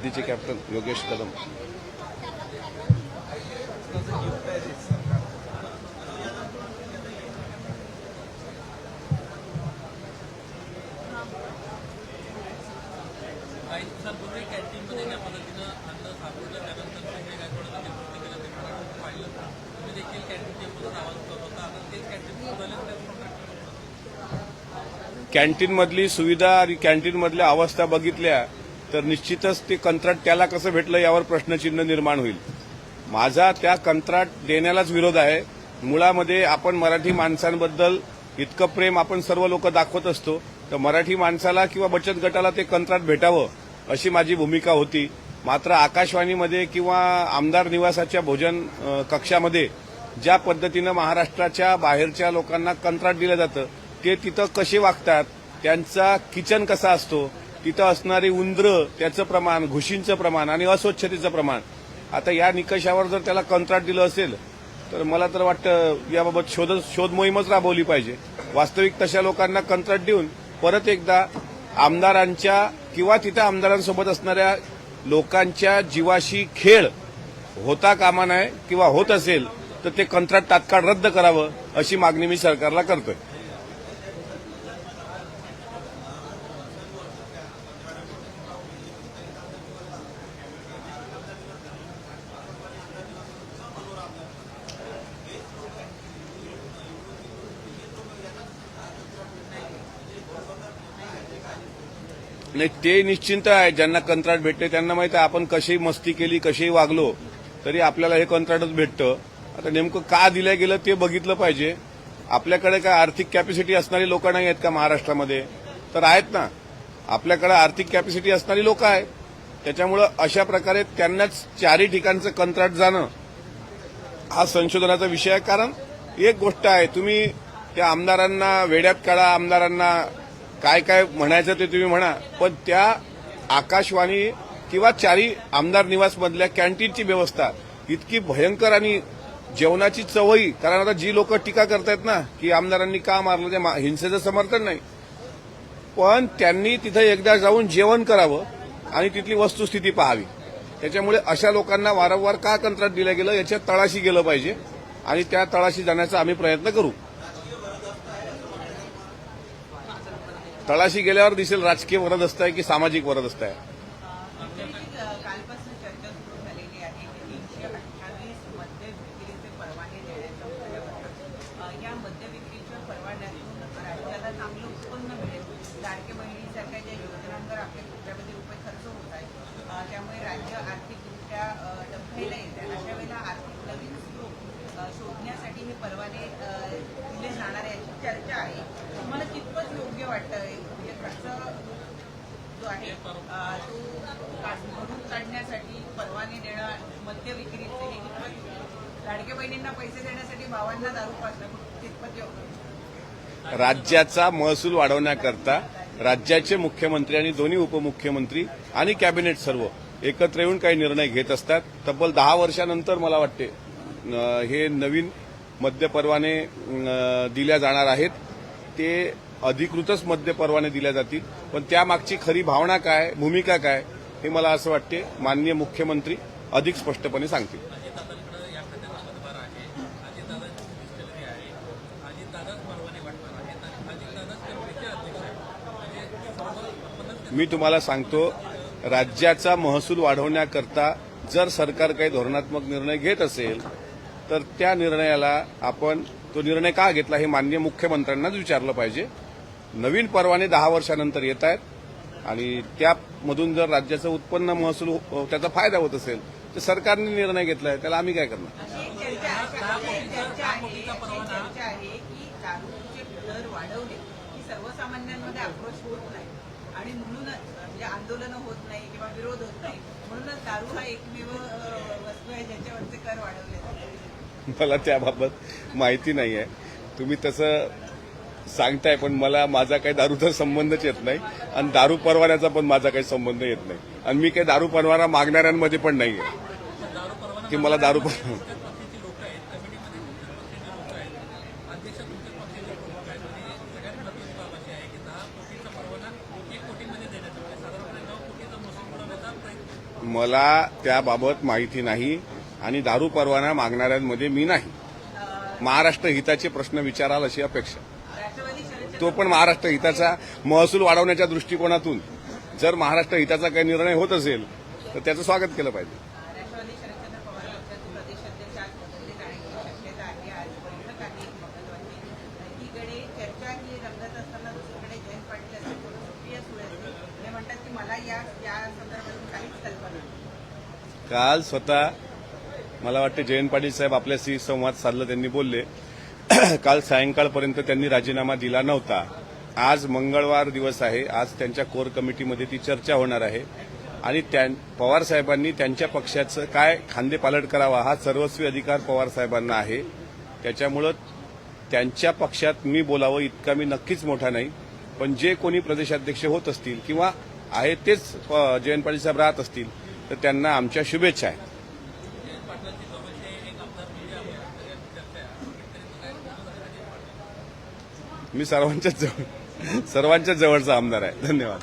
हद्दीचे captain Yogesh Kadam. कॅन्टीनमधली सुविधा आणि कॅन्टीनमधल्या अवस्था बघितल्या तर निश्चितच ते कंत्राट त्याला कसं भेटलं यावर प्रश्नचिन्ह निर्माण होईल. माझा त्या कंत्राट देण्यालाच विरोध आहे. मुळामध्ये आपण मराठी माणसांबद्दल इतकं प्रेम आपण सर्व लोक दाखवत असतो. तर मराठी माणसाला किंवा बचत गटाला ते कंत्राट भेटावं अशी माझी भूमिका होती. मात्र आकाशवाणीमध्ये किंवा आमदार निवासाच्या भोजन कक्षामध्ये ज्या पद्धतीनं महाराष्ट्राच्या बाहेरच्या लोकांना कंत्राट दिलं जातं ते तिथं कसे वागतात त्यांचा किचन कसा असतो तिथं असणारी उंदरं त्याचं प्रमाण घुशींचं प्रमाण आणि अस्वच्छतेचं प्रमाण. आता या निकषावर जर त्याला कंत्राट दिलं असेल तर मला तर वाटतं याबाबत शोध शोध मोहीमच राबवली पाहिजे. वास्तविक तशा लोकांना कंत्राट देऊन परत एकदा आमदारांच्या किंवा तिथं आमदारांसोबत असणाऱ्या लोकांच्या जीवाशी खेळ होता कामा नये किंवा होत असेल तर ते कंत्राट तात्काळ रद्द करावं अशी मागणी मी सरकारला करतोय. नाही ते निश्चिंत आहे. ज्यांना कंत्राट भेटते त्यांना माहिती आहे आपण कशी मस्ती केली कशी वागलो तरी आपल्याला हे कंत्राटच भेटतं. आता नेमकं का दिलं गेलं ते बघितलं पाहिजे. आपल्याकडे काय आर्थिक कॅपॅसिटी असणारी लोक नाही आहेत का महाराष्ट्रामध्ये? तर आहेत ना. आपल्याकडे आर्थिक कॅपॅसिटी असणारी लोक आहेत. त्याच्यामुळं अशा प्रकारे त्यांनाच चारही ठिकाणचं कंत्राट जाणं हा संशोधनाचा विषय आहे. कारण एक गोष्ट आहे तुम्ही त्या आमदारांना वेड्यात काढा आमदारांना काय काय म्हणायचं ते तुम्ही म्हणा. पण त्या आकाशवाणी किंवा चारी आमदार निवासमधल्या कॅन्टीनची व्यवस्था इतकी भयंकर आणि जेवणाची चवही कारण आता जी लोक टीका करतायत ना की आमदारांनी का मारलं ते मा- हिंसेचं समर्थन नाही. पण त्यांनी तिथं एकदा जाऊन जेवण करावं आणि तिथली वस्तुस्थिती पाहावी. त्याच्यामुळे अशा लोकांना वारंवार का कंत्राट दिलं गेलं? याच्या तळाशी गेलं पाहिजे आणि त्या तळाशी जाण्याचा आम्ही प्रयत्न करू. तळाशी गेल्यावर दिसेल राजकीय वरदस्त आहे की सामाजिक वरदस्त आहे कालपासून चर्चा सुरू झालेली आहे की तीनशे अठ्ठावीस मद्य विक्रीचे परवाने देण्याच्या मुद्द्यावर अ, या मद्य विक्रीच्या परवान्यातून राज्याला चांगलं उत्पन्न मिळेल लाडके बहिणीसारख्या ज्या योजनांवर आपल्या कोट्यावधी रुपये खर्च होत आहेत अ, त्यामुळे राज्य आर्थिकदृष्ट्या अ, डबघाईला येत आहे अशा वेळेला आर्थिक नवीन स्रोत अ, शोधण्यासाठी हे परवाने अ, दिले जाणार आहे अशी चर्चा आहे तुम्हाला कितपत योग्य वाटतं म्हणजे खर्च जो आहे अ, तो भरून काढण्यासाठी परवाने देणं मद्य विक्रीचे हे कितपत लाडके बहिणींना पैसे देण्यासाठी भावांना दारू पाजणं कितपत योग्य? राज्याचा महसूल वाढवण्याकरता राज्याचे मुख्यमंत्री आणि दोन्ही उपमुख्यमंत्री आणि कॅबिनेट सर्व एकत्र येऊन काही निर्णय घेत असतात. तब्बल दहा वर्षानंतर मला वाटते हे नवीन मद्य परवाने दिल्या जाणार आहेत. ते अधिकृतच मद्य परवाने दिल्या जातील. पण त्यामागची खरी भावना काय भूमिका काय हे मला असं वाटते माननीय मुख्यमंत्री अधिक स्पष्टपणे सांगतील. म्हणजे मी तुम्हाला सांगतो राज्याचा महसूल वाढवण्याकरता जर सरकार काही धोरणात्मक निर्णय घेत असेल तर त्या निर्णयाला आपण तो निर्णय का घेतला हे माननीय मुख्यमंत्र्यांनाच विचारलं पाहिजे. नवीन परवाने दहा वर्षानंतर येत आहेत आणि त्यामधून जर राज्याचं उत्पन्न महसूल हो- त्याचा फायदा होत असेल तर सरकारने निर्णय घेतलाय त्याला आम्ही काय करणार? आहे. आहे सर्वसामान्यांमध्ये आक्रोश होत नाही. आणि म्हणूनच म्हणजे आंदोलनं होत नाही किंवा विरोध होत नाही म्हणूनच दारू हा एकमेव अ, वस्तू आहे ज्याच्यावरचे कर वाढवले जातात. मला त्याबाबत माहिती नाही आहे तुम्ही तसं सांगताय पण मला माझा काही दारूचा संबंधच येत नाही. आणि दारू परवान्याचा पण माझा काही संबंध येत नाही. आणि मी काही दारू परवाना मागणाऱ्यांमध्ये पण नाही आहे की मला दारू परवाना मला त्याबाबत माहिती नाही आणि दारू परवाना मागणाऱ्यांमध्ये मी नाही. महाराष्ट्र हिताचे प्रश्न विचाराल अशी अपेक्षा. तो पण महाराष्ट्र हिताचा महसूल वाढवण्याच्या दृष्टिकोनातून जर महाराष्ट्र हिताचा काही निर्णय होत असेल तर त्याचं स्वागत केलं पाहिजे. काल स्वतः मला वाटते जयंत पाटील साहेब आपल्याशी संवाद साधला त्यांनी बोलले. काल सायंकाळपर्यंत त्यांनी राजीनामा दिला नव्हता. आज मंगळवार दिवस आहे. आज त्यांच्या कोर कमिटीमध्ये ती चर्चा होणार आहे. आणि त्या पवार साहेबांनी त्यांच्या पक्षाचं काय खांदेपालट करावा हा सर्वस्वी अधिकार पवार साहेबांना आहे. त्याच्यामुळं त्यांच्या पक्षात मी बोलावं इतका मी नक्कीच मोठा नाही. पण जे कोणी प्रदेशाध्यक्ष होत असतील किंवा आहे तेच जयंत पाटील साहेब राहत असतील तर त्यांना आमच्या शुभेच्छा आहेत जयंत पाटलांची जवळचे एक आमदार म्हणजे आहे सगळ्यात चर्चा आहे आंबेडकरी काय बोलू नका जयंत पाटील मी सर्वांच्याच जवळ सर्वांच्याच जवळचा आमदार आहे. धन्यवाद.